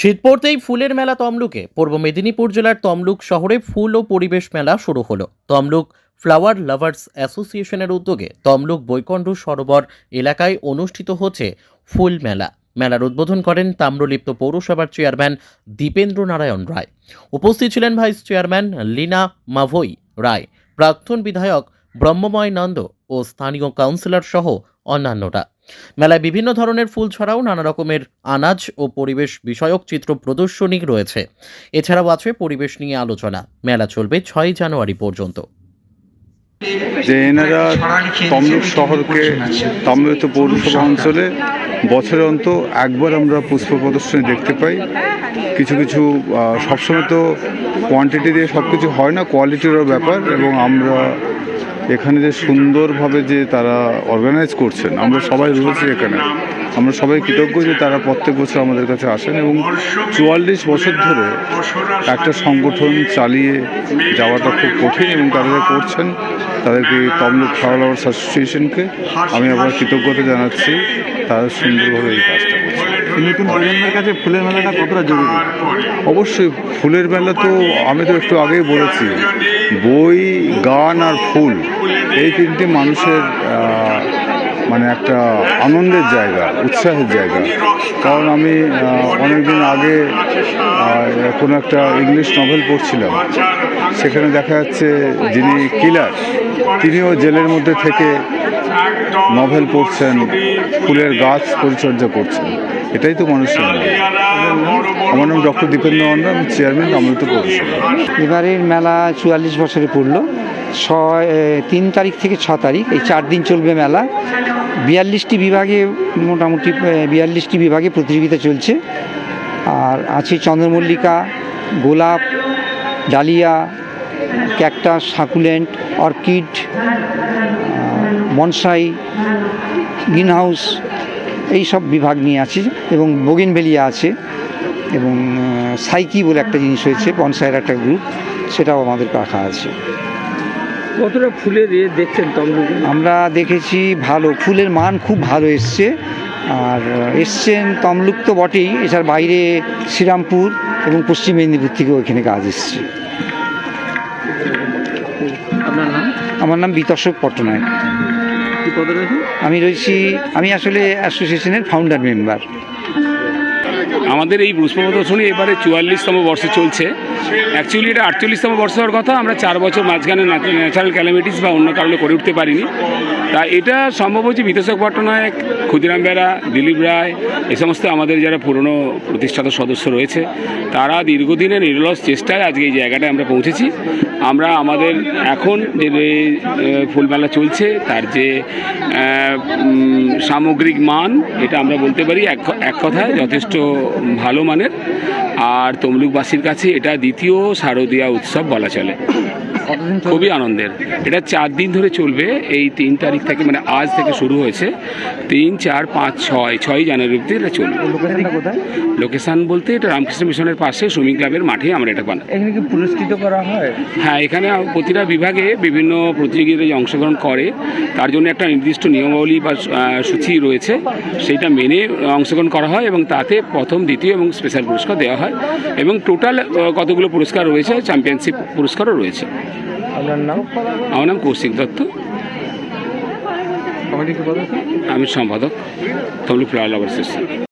শীত পড়তেই ফুলের মেলা তমলুকে। পূর্ব মেদিনীপুর জেলার তমলুক শহরে ফুল ও পরিবেশ মেলা শুরু হলো। তমলুক ফ্লাওয়ার লাভার্স অ্যাসোসিয়েশনের উদ্যোগে তমলুক বৈকণ্ঠ সরোবর এলাকায় অনুষ্ঠিত হচ্ছে ফুল মেলা। মেলার উদ্বোধন করেন তাম্রলিপ্ত পৌরসভার চেয়ারম্যান দীপেন্দ্র নারায়ণ রায়। উপস্থিত ছিলেন ভাইস চেয়ারম্যান লীনা মাভই রায়, প্রাক্তন বিধায়ক ব্রহ্মময় নন্দ ও স্থানীয় কাউন্সিলর সহ অন্যান্যরা। মেলায় বিভিন্ন ধরনের ফুল ছাড়াও নানা রকমের আনাজ ও পরিবেশ বিষয়ক চিত্র প্রদর্শনী রয়েছে। এছাড়াও আছে পরিবেশ নিয়ে আলোচনা। মেলা চলবে ছয় জানুয়ারি পর্যন্ত। যে এনারা তমলুক শহরকে তমলুক পৌরসভা অঞ্চলে বছরে অন্ত একবার আমরা পুষ্প প্রদর্শনী দেখতে পাই। কিছু কিছু সবসময় তো কোয়ান্টিটি দিয়ে সব কিছু হয় না কোয়ালিটিরও ব্যাপার এবং আমরা এখানে যে সুন্দরভাবে যে তারা অর্গানাইজ করছেন, আমরা সবাই রয়েছি এখানে। আমরা সবাই কৃতজ্ঞ যে তারা প্রত্যেক বছর আমাদের কাছে আসেন এবং চুয়াল্লিশ বছর ধরে একটা সংগঠন চালিয়ে যাওয়াটা খুব কঠিন এবং তারা করছেন, তাদেরকে তমলুক ফ্লাওয়ার্স অ্যাসোসিয়েশনকে আমি আবার কৃতজ্ঞতা জানাচ্ছি, তারা সুন্দরভাবে এই কাজটা করছে নতুন প্রজন্মের কাছে ফুলের মেলাটা কতটা জরুরি? অবশ্যই ফুলের মেলা তো আমি তো একটু আগেই বলেছি। বই গান আর ফুল এই তিনটি মানুষের মানে একটা আনন্দের জায়গা উৎসাহের জায়গা। কারণ আমি অনেক দিন আগে কোনো একটা ইংলিশ নভেল পড়ছিলাম। সেখানে দেখা যাচ্ছে যিনি কিলার তিনিও জেলের মধ্যে থেকে নভেল পড়ছেন, ফুলের গাছ পরিচর্যা করছেন। এটাই তো মানুষের মন। আমার নাম ডক্টর দীপেন্দ্র মন্ডল আমি চেয়ারম্যান অমৃত পৌরসভা। এবারের মেলা চুয়াল্লিশ বছরে পড়ল। ছয় তিন তারিখ থেকে ছ তারিখ, এই চার দিন চলবে মেলা। বিয়াল্লিশটি বিভাগে মোটামুটি বিয়াল্লিশটি বিভাগে প্রতিযোগিতা চলছে। আর আছে চন্দ্রমল্লিকা, গোলাপ, dahlia, cactus, succulent, orchid bonsai greenhouse এই সব বিভাগ নিয়ে আছে এবং বগিনভেলিয়া আছে এবং সাইকি বলে একটা জিনিস হয়েছে বনসাইয়ের একটা গ্রুপ সেটাও আমাদের রাখা আছে। কতটা ফুলের ইয়ে দেখছেন তমলুকে? আমরা দেখেছি ভালো ফুলের মান খুব ভালো এসছে। আর এসছেন তমলুক তো বটেই এছাড়া বাইরে শ্রীরামপুর এবং পশ্চিম মেদিনীপুর থেকেও এখানে কাজ এসছে। আমার নাম বিতর্ষক পট্টনায়ক। পদ আমি রয়েছি আমি আসলে অ্যাসোসিয়েশনের ফাউন্ডার মেম্বার আমাদের এই পুষ্প প্রদর্শনী এবারে চুয়াল্লিশতম বর্ষে চলছে। অ্যাকচুয়ালি এটা আটচল্লিশতম বর্ষ হওয়ার কথা আমরা চার বছর মাঝখানে ন্যাচারাল ক্যালামিটিস বা অন্য কারণে করে উঠতে পারিনি। তা এটা সম্ভব হচ্ছে বিদেশক পট্টনায়ক ক্ষুদিরাম বেড়া দিলীপ রায়, এ সমস্ত আমাদের যারা পুরনো প্রতিষ্ঠাতা সদস্য রয়েছে, তারা দীর্ঘদিনের নিরলস চেষ্টায় আজকে এই জায়গাটায় আমরা পৌঁছেছি। আমরা আমাদের এখন যে ফুলমেলা চলছে, তার যে সামগ্রিক মান, এটা আমরা বলতে পারি এক এক কথায় যথেষ্ট ভালো মানের। আর তমলুকবাসীর কাছে এটা দ্বিতীয় শারদীয়া উৎসব বলা চলে। খুবই আনন্দের। এটা চার দিন ধরে চলবে। এই তিন তারিখ থেকে মানে আজ থেকে শুরু হয়েছে। তিন চার পাঁচ ছয় ছয় জানুয়ারি অব্দি এটা চলবে। লোকেশান বলতে এটা রামকৃষ্ণ মিশনের পাশে সুইমিং ক্লাবের মাঠে আমরা এটা বানাই। এখানে কি পুরস্কৃত করা হয়? হ্যাঁ এখানে প্রতিটা বিভাগে বিভিন্ন প্রতিযোগিতায় অংশগ্রহণ করে তার জন্য একটা নির্দিষ্ট নিয়মাবলী বা সূচি রয়েছে। সেইটা মেনে অংশগ্রহণ করা হয় এবং তাতে প্রথম দ্বিতীয় এবং স্পেশাল পুরস্কার দেওয়া হয়। এবং টোটাল কতগুলো পুরস্কার রয়েছে? চ্যাম্পিয়নশিপ পুরস্কারও রয়েছে। আপনার নাম? আমার নাম কৌশিক দত্ত। আমি সম্পাদক তমলুক ফ্লাওয়ার লাভার